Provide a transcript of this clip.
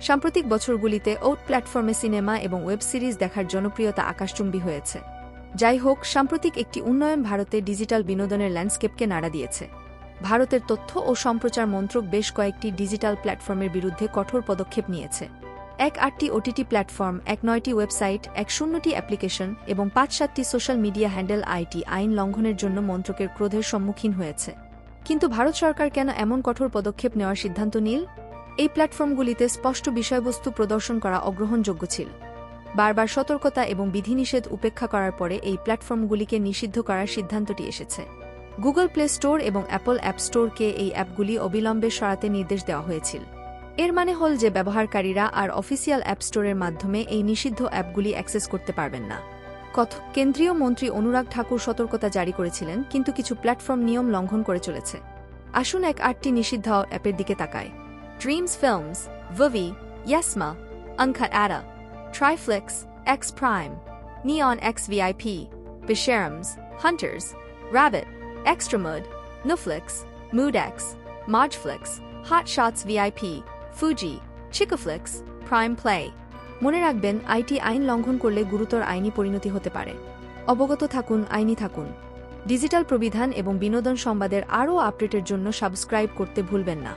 সাম্প্রতিক বছরগুলিতে ওট প্ল্যাটফর্মে সিনেমা এবং ওয়েব সিরিজ দেখার জনপ্রিয়তা আকাশচুম্বী হয়েছে। যাই হোক, সাম্প্রতিক একটি উন্নয়ন ভারতে ডিজিটাল বিনোদনের ল্যান্ডস্কেপকে নাড়া দিয়েছে। ভারতের তথ্য ও সম্প্রচার মন্ত্রক বেশ কয়েকটি ডিজিটাল প্ল্যাটফর্মের বিরুদ্ধে কঠোর পদক্ষেপ নিয়েছে। এক আটটি ওটিটি প্ল্যাটফর্ম, এক নয়টি ওয়েবসাইট, এক শূন্যটি অ্যাপ্লিকেশন এবং পাঁচ সাতটি সোশ্যাল মিডিয়া হ্যান্ডেল আইটি আইন লঙ্ঘনের জন্য মন্ত্রকের ক্রোধের সম্মুখীন হয়েছে। কিন্তু ভারত সরকার কেন এমন কঠোর পদক্ষেপ নেওয়ার সিদ্ধান্ত নিল? এই প্ল্যাটফর্মগুলিতে স্পষ্ট বিষয়বস্তু প্রদর্শন করা অগ্রহণযোগ্য ছিল। বারবার সতর্কতা এবং বিধিনিষেধ উপেক্ষা করার পরে এই প্ল্যাটফর্মগুলিকে নিষিদ্ধ করার সিদ্ধান্তটি এসেছে। গুগল প্লে স্টোর এবং অ্যাপল অ্যাপ স্টোরকে এই অ্যাপগুলি অবিলম্বে সরাতে নির্দেশ দেওয়া হয়েছিল। এর মানে হল যে ব্যবহারকারীরা আর অফিসিয়াল অ্যাপ স্টোরের মাধ্যমে এই নিষিদ্ধ অ্যাপগুলি অ্যাক্সেস করতে পারবেন না। কথ কেন্দ্রীয় মন্ত্রী অনুরাগ ঠাকুর সতর্কতা জারি করেছিলেন, কিন্তু কিছু প্ল্যাটফর্ম নিয়ম লঙ্ঘন করে চলেছে। আসুন এক আটটি নিষিদ্ধ অ্যাপের দিকে তাকায় Dreams Films Voovi Yessma Uncut Adda Triflicks X Prime Neon X VIP Besharams Hunters Rabbit Xtramood Nuefliks MoodX Mojflix Hot Shots VIP Fugi Chikooflix Prime Play মনে রাখবেন, আইটি আইন লঙ্ঘন করলে গুরুতর আইনি পরিণতি হতে পারে। অবগত থাকুন, আইনি থাকুন। ডিজিটাল প্রবিধান এবং বিনোদন সংবাদের আরও আপডেটের জন্য সাবস্ক্রাইব করতে ভুলবেন না।